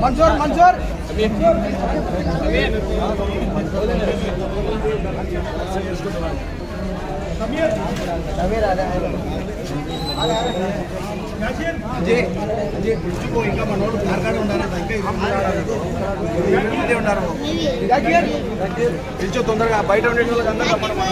মঞ্জুর মঞ্জুর সমীর সমীর ఇంకా మనోడు కార్గానే ఉండాలి ఇంకా ఇక్కడే ఉన్నారు పిలిచో తొందరగా బయట ఉండే వాళ్ళకి అందరూ రమ్మను.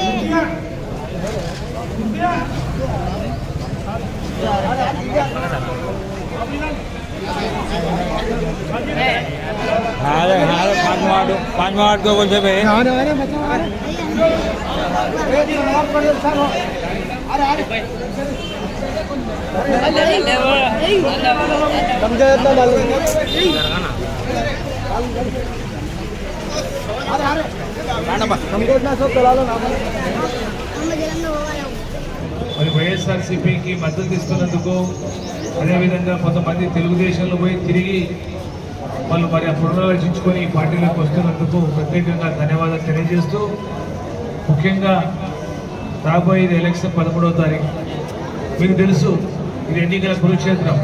हारे हारे पाँच मिनट पाँच मिनट को बोलते भाई మరి వైఎస్ఆర్సీపీకి మద్దతు ఇస్తున్నందుకు అదేవిధంగా కొంతమంది తెలుగుదేశంలో పోయి తిరిగి వాళ్ళు మరి ఆ పునరాలోచించుకొని ఈ పార్టీలోకి వస్తున్నందుకు ప్రత్యేకంగా ధన్యవాదాలు తెలియజేస్తూ ముఖ్యంగా రాబోయేది ఎలక్షన్ పదమూడవ తారీఖు. మీకు తెలుసు ఇది ఎన్నికల కురుక్షేత్రం.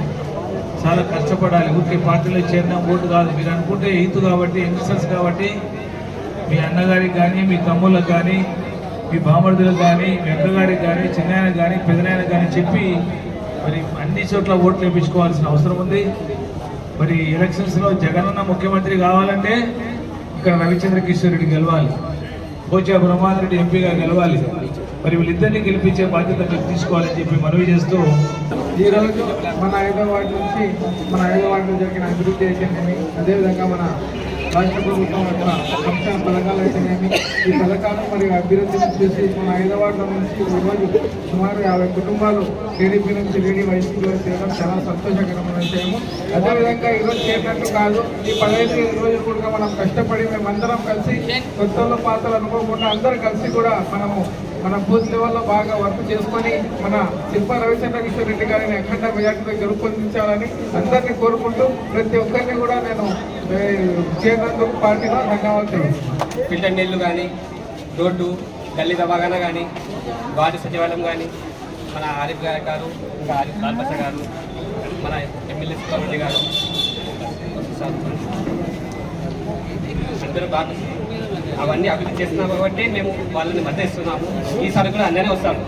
చాలా కష్టపడాలి. ఊరికే పార్టీలో చేరినా ఓటు కాదు. మీరు అనుకుంటే ఈతు కాబట్టి యంగ్స్టర్స్ కాబట్టి మీ అన్నగారికి కానీ మీ తమ్ముళ్ళకి కానీ మీ బామర్దులకు కానీ మీ అక్కగారికి కానీ చిన్నాయన కానీ పెదనాయన కానీ చెప్పి మరి అన్ని చోట్ల ఓట్లు వేయించుకోవాల్సిన అవసరం ఉంది. మరి ఎలక్షన్స్లో జగనన్న ముఖ్యమంత్రి కావాలంటే ఇక్కడ రవిచంద్ర కిషోర్ రెడ్డి గెలవాలి. పోచా బ్రహ్మాందర్ రెడ్డి ఎంపీగా గెలవాలి. మరి వీళ్ళిద్దరినీ గెలిపించే బాధ్యత మీరు తీసుకోవాలని చెప్పి మనవి చేస్తూ ఈరోజు మన హైదరాబాద్ నుంచి మన హైదరాబాద్లో జరిగిన అభివృద్ధి అదే అదేవిధంగా మన రాష్ట్ర ప్రభుత్వం యొక్క సంక్షేమ పథకాలు అయితేనేమి ఈ పథకాలు మరియు అభివృద్ధి చేసి మన హైదరాబాద్ నుంచి ఈరోజు సుమారు యాభై కుటుంబాలు టీడీపీ నుంచి లేడీ వైసీపీ వరకు చేయడం చాలా సంతోషకరమైన విషయము. అదేవిధంగా ఈరోజు చేరినట్టు కాదు ఈ పదహైదు రోజులు కూడా మనం కష్టపడి మేమందరం కలిసి కొత్తలో పాతలు అనుకోకుండా అందరం కలిసి కూడా మనము మన బూత్ లెవెల్లో బాగా వర్క్ చేసుకొని మన శిల్ప రవిచంద్ర కిషోర్ రెడ్డి గారిని అఖండ మెజార్టీతో గెలుపొందించాలని అందరినీ కోరుకుంటూ ప్రతి ఒక్కరిని కూడా నేను ఏ, పార్టీలో ఫిల్టర్ నీళ్ళు కానీ రోడ్డు గల్లీ దవాఖానా కానీ వార్డు సచివాలయం కానీ మన ఆరిఫ్ గారి గారు ఇంకా ఆరిఫ్ కాల్పస గారు మన ఎమ్మెల్యే సుబ్బారెడ్డి గారు. అందరూ బాగా అవన్నీ అభివృద్ధి చేస్తున్నాం కాబట్టి మేము వాళ్ళని మద్దతు ఇస్తున్నాము. ఈసారి కూడా అందరినీ వస్తాము